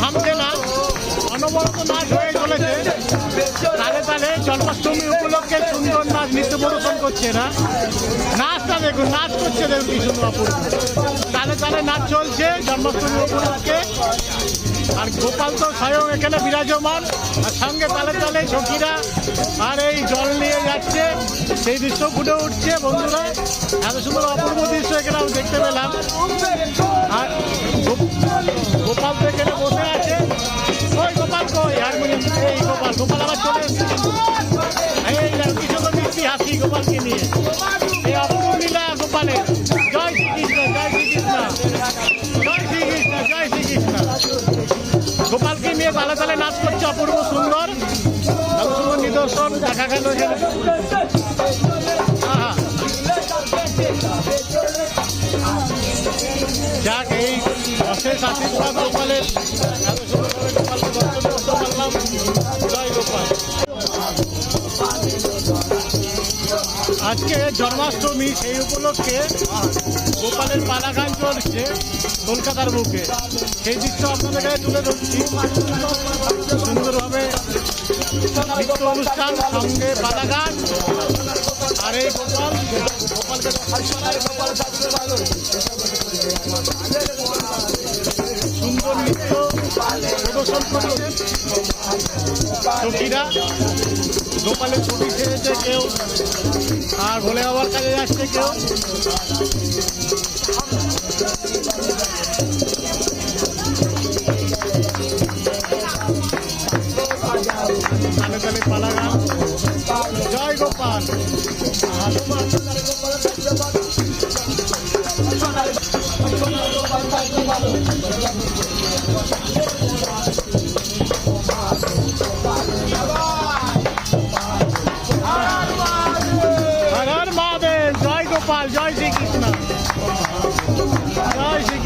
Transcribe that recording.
থামছে না। অনবরত নাচ হয়ে চলেছে। তালে তালে জন্মাষ্টমী উপলক্ষে সুন্দর নাচ, নৃত্য প্রদর্শন করছে না নাচটা দেখুন, নাচ করছে দেখুন কি সুন্দর তালে তালে নাচ চলছে জন্মাষ্টমী উপলক্ষে। আর গোপাল তো স্বয়ং এখানে বিরাজমান। আর সঙ্গে তালে তালে সখীরা। আর এই জল নিয়ে যাচ্ছে। সেই দৃশ্য ফুটে উঠছে বন্ধুরা। এত সুন্দর অপূর্ব দৃশ্য এখানে আমি দেখতে পেলাম। আর এই গোপাল গোপাল আবার গোপালকে নিয়ে। এই অপূর্ব লীলা গোপালের নিয়ে তালে তালে নাচ করছে অপূর্ব সুন্দর। সুন্দর নিদর্শন, দেখা গেল এখানে। যাক, এই অশেষ আশীর্বাদ গোপালের। এত সুন্দরভাবে গোপালকে দর্শন করতে পারলাম। আজকে জন্মাষ্টমী, সেই উপলক্ষে গোপালের পালা গান চলছে কলকাতার বুকে। সেই দৃশ্য আপনাদের তুলে ধরছি। সুন্দরভাবে অনুষ্ঠান, সঙ্গে পালা গান আর এই গোপাল, গোপালকে সুন্দর নৃত্য প্রদর্শন করছে সখীরা গোপালের ছবি ছেড়েছে কেউ। আর ভোলে বাবার কাছে যাচ্ছে কেউ? জয় Gopal. Gopal, Jai Shri Krishna. Jai Shri